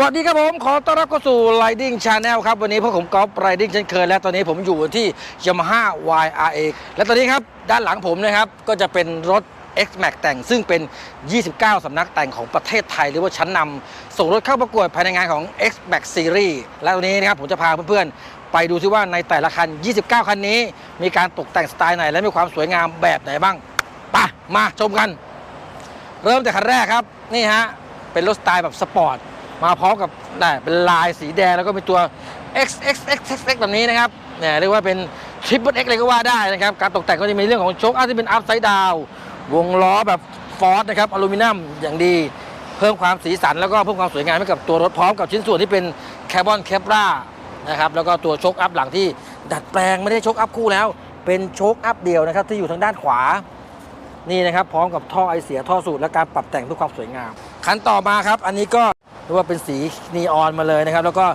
วัสดีครับผม ขอต้อนรับเข้าสู่ Riding Channel ครับ วันนี้พวกผมกอล์ฟ Riding เช่นเคย และตอนนี้ผมอยู่ที่ Yamaha YRA และตอนนี้ครับ ด้านหลังผมนะครับ ก็จะเป็นรถ X Max แต่งซึ่งเป็น 29 สำนักแต่งของประเทศไทย หรือว่าชั้นนำส่งรถเข้าประกวดภายในงานของ X Max Series และวันนี้นะครับผมจะพาเพื่อนๆ ไปดูซิว่าในแต่ละคัน 29 คันนี้ มีการตกแต่งสไตล์ไหน และมีความสวยงามแบบไหนบ้างไปมาชมกัน เริ่มจากคันแรกครับนี่ฮะเป็นรถสไตล์แบบสปอร์ต มาพร้อมกับได้เป็นลายสีแดงแล้วก็เป็นตัว X X X X X แบบนี้นะครับเนี่ยเรียกว่าเป็น Triple X เลยก็ว่าได้นะครับ การตกแต่งก็จะมีเรื่องของโชคอัพที่เป็นอัพไซด์ดาววงล้อแบบฟอร์สนะครับอลูมิเนียมอย่างดี เพิ่มความสีสันแล้วก็เพิ่มความสวยงามให้กับตัวรถพร้อมกับชิ้นส่วนที่เป็นแคร์บอนแคปรานะครับแล้วก็ตัวโชคอัพหลังที่ดัดแปลงไม่ได้โชคอัพคู่แล้ว เป็นโชคอัพเดียวนะครับที่อยู่ทางด้านขวานี่นะครับพร้อมกับท่อไอเสียท่อสูดและการปรับแต่งเพื่อความสวยงามคันต่อมาครับ อันนี้ก็ เรียกว่าเป็นสีนีออนมาเลยนะครับ แล้วก็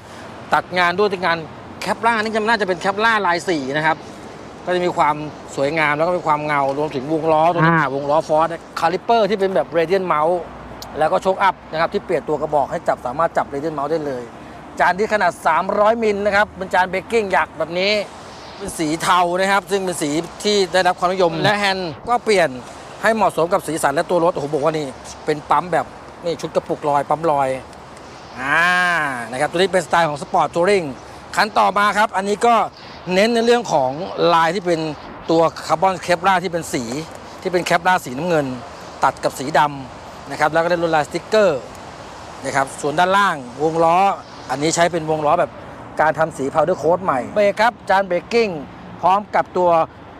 ตัดงานด้วยที่งานแคปล่านี่จะน่าจะเป็นแคปล่าลายสีนะครับ ก็จะมีความสวยงามแล้วก็มีความเงารวมถึงวงล้อตัวนี้วงล้อฟอร์สคาลิเปอร์ที่เป็นแบบเรเดียนเมาส์แล้วก็โชคอัพนะครับที่เปลี่ยนตัวกระบอกให้จับสามารถจับเรเดียนเมาส์ได้เลย จานที่ขนาด 300 มิลนะครับเป็นจานเบกกิ้งหยักแบบนี้เป็นสีเทานะครับ ซึ่งเป็นสีที่ได้รับความนิยม และแฮนด์ก็เปลี่ยนให้เหมาะสมกับสีสันและตัวรถโอ้โหบอกว่านี่เป็นปั๊มแบบนี่ชุดกระปุกลอยปั๊มลอย อ่านะครับตัวนี้เป็นสไตล์ของสปอร์ตทัวริงคันต่อมาครับ อันนี้ก็เน้นในเรื่องของลายที่เป็นตัวคาร์บอนเคปราที่เป็นสี ที่เป็นแคปราสีน้ำเงิน ตัดกับสีดำนะครับแล้วก็ได้ลวดลายสติ๊กเกอร์นะครับส่วนด้านล่างวงล้อ อันนี้ใช้เป็นวงล้อแบบการทำสี powder coat ใหม่เบรกครับ จานเบรกกิ้ง พร้อมกับตัว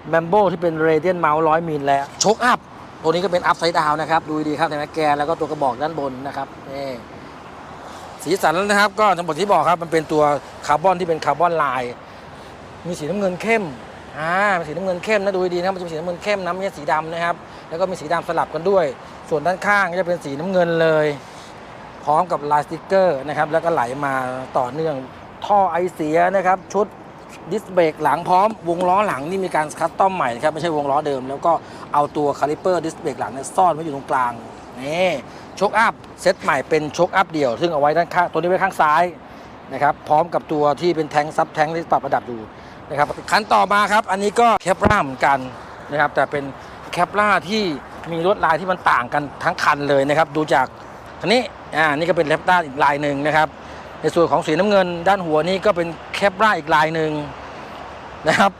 แมมโบที่เป็นเรเดียนเมาส์ร้อยมิลแล้วโชคอัพตัวนี้ก็เป็นอัพไซด์ดาวนะครับ ดูดีครับในแมกแกนแล้วก็ตัวกระบอกด้านบนนะครับนี่ สีสันนะครับ ก็ทั้งหมดที่บอกครับมันเป็นตัวคาร์บอนที่เป็นคาร์บอนลาย มีสีน้ำเงินเข้มอ่าเป็นสีน้ำเงินเข้มนะดูดีนะครับมันจะเป็นสีน้ำเงินเข้มนะไม่ใช่สีดำนะครับ แล้วก็มีสีดำสลับกันด้วย ส่วนด้านข้างก็จะเป็นสีน้ำเงินเลย พร้อมกับลายสติ๊กเกอร์นะครับ แล้วก็ไหลมาต่อเนื่องท่อไอเสียนะครับ ชุดดิสเบรกหลังพร้อมวงล้อหลังนี่มีการคัสตอมใหม่นะครับไม่ใช่วงล้อเดิม แล้วก็เอาตัวคาลิเปอร์ดิสเบรกหลังเนี่ยซ่อนไว้อยู่ตรงกลาง นี่ชคอัพเซตใหม่เป็นชคอัพเดี่ยว ซึ่งเอาไว้ด้านข้างตัวนี้ไว้ข้างซ้ายนะครับพร้อมกับตัวที่เป็นแทงซับแทงที่ปรับระดับอยู่นะครับคันต่อมาครับ อันนี้ก็แคปร่าเหมือนกันนะครับแต่เป็นแคปร่าที่มีลวดลายที่มันต่างกันทั้งคันเลยนะครับดูจากอันนี้อ่านี่ก็เป็นแลปด้าอีกลายหนึ่งนะครับในส่วนของสีน้ำเงิน ด้านหัวนี่ก็เป็นแคปราอีกลายหนึ่งนะครับ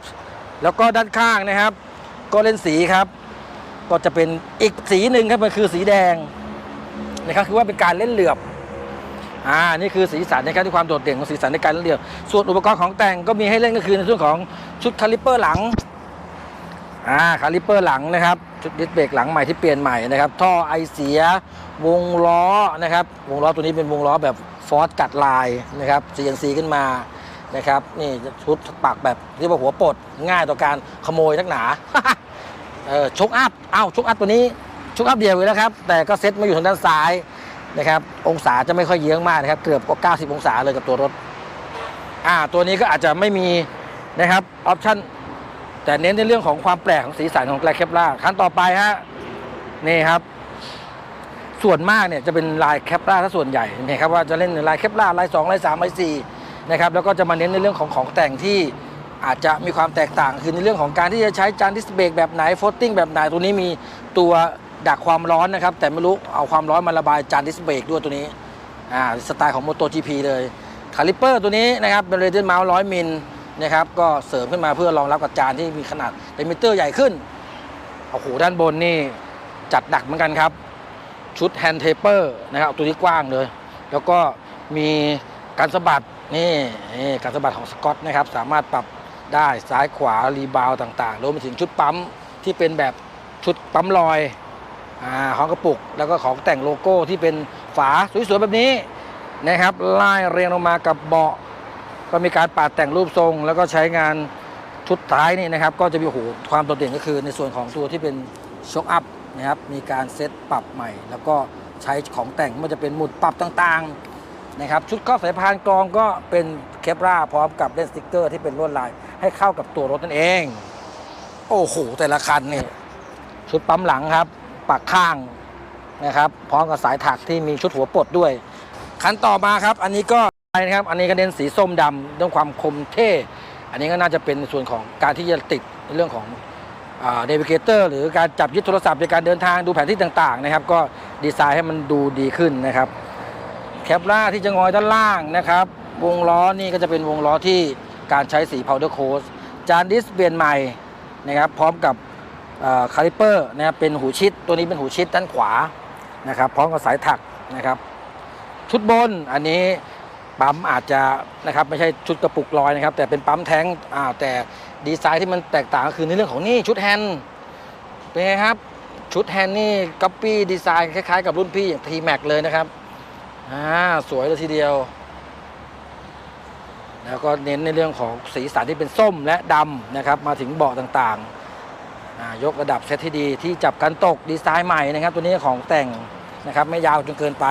แล้วก็ด้านข้างนะครับ ก็เล่นสีครับ ก็จะเป็นอีกสีหนึ่งครับมันคือสีแดงนะครับคือว่าเป็นการเล่นเหลือบอ่านี่คือสีสันนะครับที่ความโดดเด่นของสีสันในการเล่นเหลือบ ส่วนอุปกรณ์ของแต่งก็มีให้เล่นก็คือในส่วนของชุดคาลิปเปอร์หลังอ่าคาลิปเปอร์หลังนะครับชุดดิสเบรกหลังใหม่ที่เปลี่ยนใหม่นะครับท่อไอเสียวงล้อนะครับวงล้อตัวนี้เป็นวงล้อแบบฟอร์สกัดลายนะครับ CNC ขึ้นมานะครับนี่ชุดปักแบบเรียกว่าหัวปลดง่ายต่อการขโมยนักหนา เออชกอัพเอ้าชกอัพตัวนี้ชกอัพเดียวเลยนะครับ แต่ก็เซ็ตมาอยู่ทางด้านซ้ายนะครับองศาจะไม่ค่อยเยื้องมากนะครับเกือบก็90 องศาเลยกับตัวรถอ่าตัวนี้ก็อาจจะไม่มีนะครับออปชั่นแต่เน้นในเรื่องของความแปลกของสีสันของแกลเคปล่าขั้นต่อไปฮะนี่ครับส่วนมากเนี่ยจะเป็นลายแคปล่าถ้าส่วนใหญ่นี่ครับว่าจะเล่นลายแคปล่าลายสองลายสามลายสี่นะครับแล้วก็จะมาเน้นในเรื่องของของแต่งที่ อาจจะมีความแตกต่างคือในเรื่องของการที่จะใช้จานดิสเบรกแบบไหนโฟตติ้งแบบไหนตัวนี้มีตัวดักความร้อนนะครับ แต่ไม่รู้เอาความร้อนมาระบายจานดิสเบรกด้วยตัวนี้อ่าสไตล์ของ MotoGP เลยคาลิเปอร์ตัวนี้นะครับเป็นเรเดนเมาส์ร้อยมิลนะครับก็เสริมขึ้นมาเพื่อรองรับกับจานที่มีขนาดเดมิเตอร์ใหญ่ขึ้นโอ้โหด้านบนนี่จัดหนักเหมือนกันครับชุดแฮนด์เทเปอร์นะครับตัวที่กว้างเลย แล้วก็มีการสะบัดนี่นี่การสะบัดของสกอตนะครับสามารถปรับ ได้ซ้ายขวารีบาวต่างๆรวมไปถึงชุดปั๊มที่เป็นแบบชุดปั๊มลอยอของกระปุก แล้วก็ของแต่งโลโก้ที่เป็นฝาสวยๆแบบนี้นะครับไล่เรียงลงมากับเบาะ ก็มีการปาดแต่งรูปทรง แล้วก็ใช้งานชุดท้ายนี่นะครับ ก็จะมีโอ้โหความโดดเด่นก็คือในส่วนของตัวที่เป็นช็อคอัพนะครับมีการเซตปรับใหม่ แล้วก็ใช้ของแต่งมันจะเป็นหมุดปรับต่างๆนะครับชุดครอสายพานกรองก็เป็นเคปราพร้อมกับเล่นสติกเกอร์ที่เป็นลวดลาย ให้เข้ากับตัวรถนั่นเอง โอ้โหแต่ละคันนี่ชุดปั๊มหลังครับปักข้างนะครับ พร้อมกับสายถักที่มีชุดหัวปลดด้วย คันต่อมาครับ อันนี้ก็นะครับ อันนี้ก็เน้นสีส้มดำด้วยความคมเท่ อันนี้ก็น่าจะเป็นส่วนของการที่จะติดในเรื่องของเดวิเกเตอร์หรือการจับยึดโทรศัพท์ในการเดินทางดูแผนที่ต่างๆนะครับ ก็ดีไซน์ให้มันดูดีขึ้นนะครับแคปล่าที่จะงอยด้านล่างนะครับ วงล้อนี่ก็จะเป็นวงล้อที่ การใช้สี powder coat จานดิสเปลี่ยนใหม่นะครับพร้อมกับคาลิเปอร์นะครับเป็นหูชิด ตัวนี้เป็นหูชิดด้านขวานะครับพร้อมกับสายถักนะครับ ชุดบนอันนี้ปั๊มอาจจะนะครับไม่ใช่ชุดกระปุกลอยนะครับ แต่เป็นปั๊มแท้งอ่าแต่ดีไซน์ที่มันแตกต่างก็คือในเรื่องของนี่ชุดแฮนด์เป็นไงครับ ชุดแฮนด์นี่ก๊อปปี้ดีไซน์คล้ายๆ กับรุ่นพี่อย่างทีแม็กเลยนะครับอ่าสวยเลยทีเดียว แล้วก็เน้นในเรื่องของสีสันที่เป็นส้มและดำนะครับ มาถึงเบาะต่างๆ ยกระดับเซตที่ดีที่จับกันตกดีไซน์ใหม่นะครับ ตัวนี้ของแต่งนะครับไม่ยาวจนเกินไป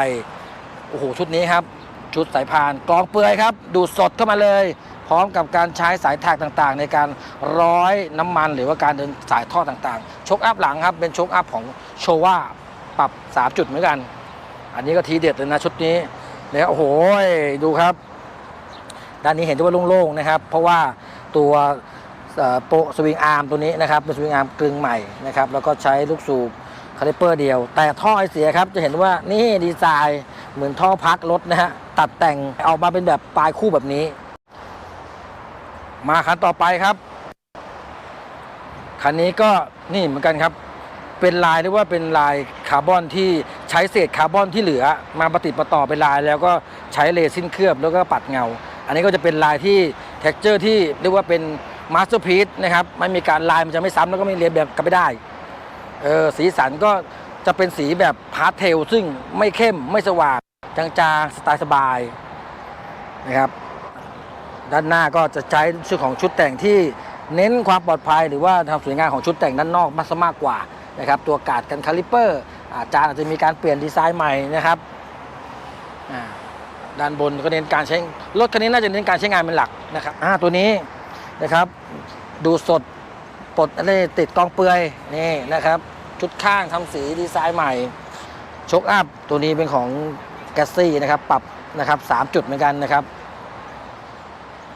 โอ้โห ชุดนี้ครับ ชุดสายพานกรองเปลือยครับ ดูสดเข้ามาเลย พร้อมกับการใช้สายแท็กต่างๆ ในการร้อยน้ำมันหรือว่าการเดินสายท่อต่างๆชกอัพหลังครับเป็นชกอัพของโชว่าปรับ 3 จุดเหมือนกัน อันนี้ก็ทีเด็ดเลยนะชุดนี้แล้วโอ้โหดูครับ ด้านนี้เห็นได้ว่าโล่งๆนะครับ เพราะว่าตัวโปะสวิงอาร์มตัวนี้นะครับเป็นสวิงอาร์มกลึงใหม่นะครับแล้วก็ใช้ลูกสูบคาลิเปอร์เดียว แต่ท่อไอเสียครับจะเห็นว่านี่ดีไซน์เหมือนท่อพักรถนะฮะตัดแต่งออกมาเป็นแบบปลายคู่แบบนี้ มาคันต่อไปครับคันนี้ก็นี่เหมือนกันครับ เป็นลายเรียกว่าเป็นลายคาร์บอนที่ใช้เศษคาร์บอนที่เหลือ มาประติดประต่อเป็นลายแล้วก็ใช้เลซินเคลือบแล้วก็ปัดเงา อันนี้ก็จะเป็นลายที่เท็กเจอร์ที่เรียกว่าเป็นมาสเตอร์พีซนะครับไม่มีการลายมันจะไม่ซ้ำแล้วก็ไม่เรียนแบบกันไม่ได้เออสีสันก็จะเป็นสีแบบพาสเทลซึ่งไม่เข้มไม่สว่างจางๆสไตล์สบายนะครับด้านหน้าก็จะใช้ชื่อของชุดแต่งที่เน้นความปลอดภัย หรือว่าความสวยงามของชุดแต่งด้านนอกมากซะมากกว่านะครับตัวกาดกันคาลิเปอร์อาจารย์อาจจะมีการเปลี่ยนดีไซน์ใหม่นะครับอ่า ด้านบนก็เน้นการใช้รถคันนี้น่าจะเน้นการใช้งานเป็นหลักนะครับอ่าตัวนี้นะครับ ดูสดปลดอะไรติดกองเปลือยนี่นะครับ ชุดข้างทำสีดีไซน์ใหม่ชกอัพตัวนี้เป็นของแกสซี่นะครับปรับนะครับสามจุดเหมือนกันนะครับ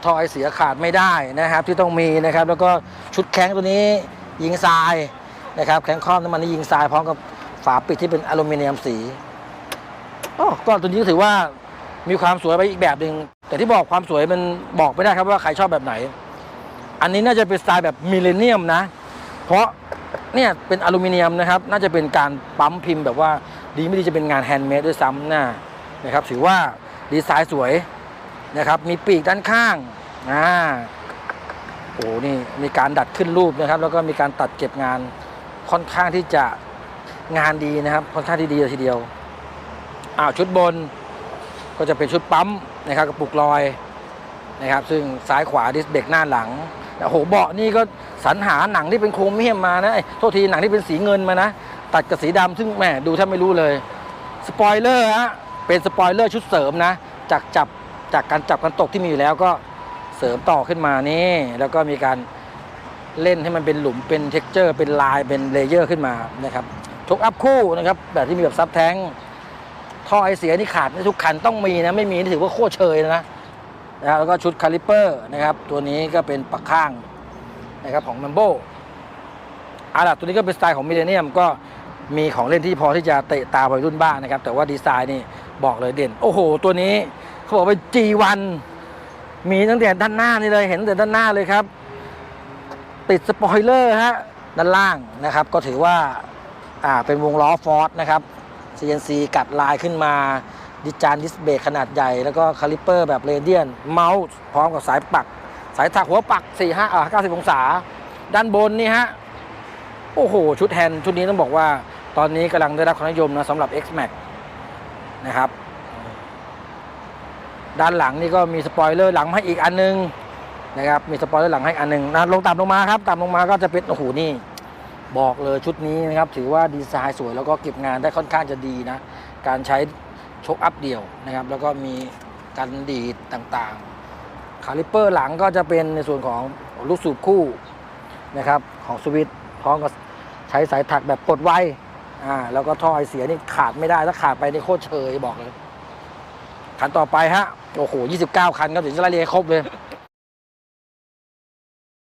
ท่อไอเสียขาดไม่ได้นะครับ ที่ต้องมีนะครับ แล้วก็ชุดแข้งตัวนี้ยิงทรายนะครับ แข้งครอบน้ำมันนี่ยิงทรายพร้อมกับฝาปิดที่เป็นอลูมิเนียมสีโอ้ก็ตัวนี้ถือว่า มีความสวยไปอีกแบบหนึ่งแต่ที่บอกความสวยมันบอกไม่ได้ครับว่าใครชอบแบบไหน อันนี้น่าจะเป็นสไตล์แบบมิเลเนียมนะ เพราะเนี่ยเป็นอลูมิเนียมนะครับ น่าจะเป็นการปั๊มพิมพ์แบบว่าดีไม่ดีจะเป็นงานแฮนด์เมดด้วยซ้ำนะนะครับถือว่าดีไซน์สวยนะครับ มีปีกด้านข้างอ่าโอ้นี่มีการดัดขึ้นรูปนะครับ แล้วก็มีการตัดเก็บงานค่อนข้างที่จะงานดีนะครับ ค่อนข้างที่ดีเลยทีเดียวอ้าวชุดบน ก็จะเป็นชุดปั๊มนะครับกระปุกลอยนะครับ ซึ่งซ้ายขวาดิสเบรกหน้าหลังโอ้โหเบาะนี่ก็สรรหาหนังที่เป็นโครเมียมมานะโทษทีหนังที่เป็นสีเงินมานะ ตัดกับสีดำซึ่งแหมดูแทบไม่รู้เลย สปอยเลอร์ฮะเป็นสปอยเลอร์ชุดเสริมนะ จากจับจากการจับกันตกที่มีอยู่แล้วก็เสริมต่อขึ้นมานี่แล้วก็มีการเล่นให้มันเป็นหลุมเป็นเท็กเจอร์ เป็นลายเป็นเลเยอร์ขึ้นมานะครับทุกอัพคู่นะครับแบบที่มีแบบซับแท้ง ท่อไอเสียนี่ขาดทุกคันต้องมีนะ ไม่มีนี่ถือว่าโคตรเชยนะนะแล้วก็ชุดคาลิเปอร์นะครับตัวนี้ก็เป็นปักข้างนะครับของมัมโบอาล่ะตัวนี้ก็เป็นสไตล์ของมิเลเนียมก็มีของเล่นที่พอที่จะเตะตาวัยรุ่นบ้างนะครับ แต่ว่าดีไซน์นี่บอกเลยเด่น โอ้โห ตัวนี้เขาบอกเป็น G1 มีตั้งแต่ด้านหน้านี่เลยเห็นตั้งแต่ด้านหน้าเลยครับ ติดสปอยเลอร์ฮะด้านล่างนะครับ ก็ถือว่าอ่าเป็นวงล้อฟอร์ดนะครับ CNC กัดลายขึ้นมา ดิจานดิสเบรกขนาดใหญ่ แล้วก็คาลิเปอร์แบบเรเดียน เมาส์พร้อมกับสายปัก สายถักหัวปัก 4 5อ่า90 องศา ด้านบนนี่ฮะ โอ้โห ชุดแฮนด์ชุดนี้ต้องบอกว่า ตอนนี้กำลังได้รับความนิยมนะสำหรับ X-Max นะครับ ด้านหลังนี่ก็มีสปอยเลอร์หลังให้อีกอันนึงนะครับ มีสปอยเลอร์หลังให้อันนึงนะลงต่ำลงมาครับ ต่ำลงมาก็จะเป็นโอ้โหนี่ บอกเลยชุดนี้นะครับถือว่าดีไซน์สวยแล้วก็เก็บงานได้ค่อนข้างจะดีนะ การใช้ชกอัพเดี่ยวนะครับ แล้วก็มีกันดีดต่างๆ คาลิปเปอร์หลังก็จะเป็นในส่วนของลูกสูบคู่นะครับของสวิตพร้อมกับใช้สายถักแบบปลดไวอ่าแล้วก็ท่อไอเสียนี่ขาดไม่ได้ถ้าขาดไปนี่โคตรเชยบอกเลยคันต่อไปฮะโอ้โห29 คันครับถึงจะไล่เรียครบเลย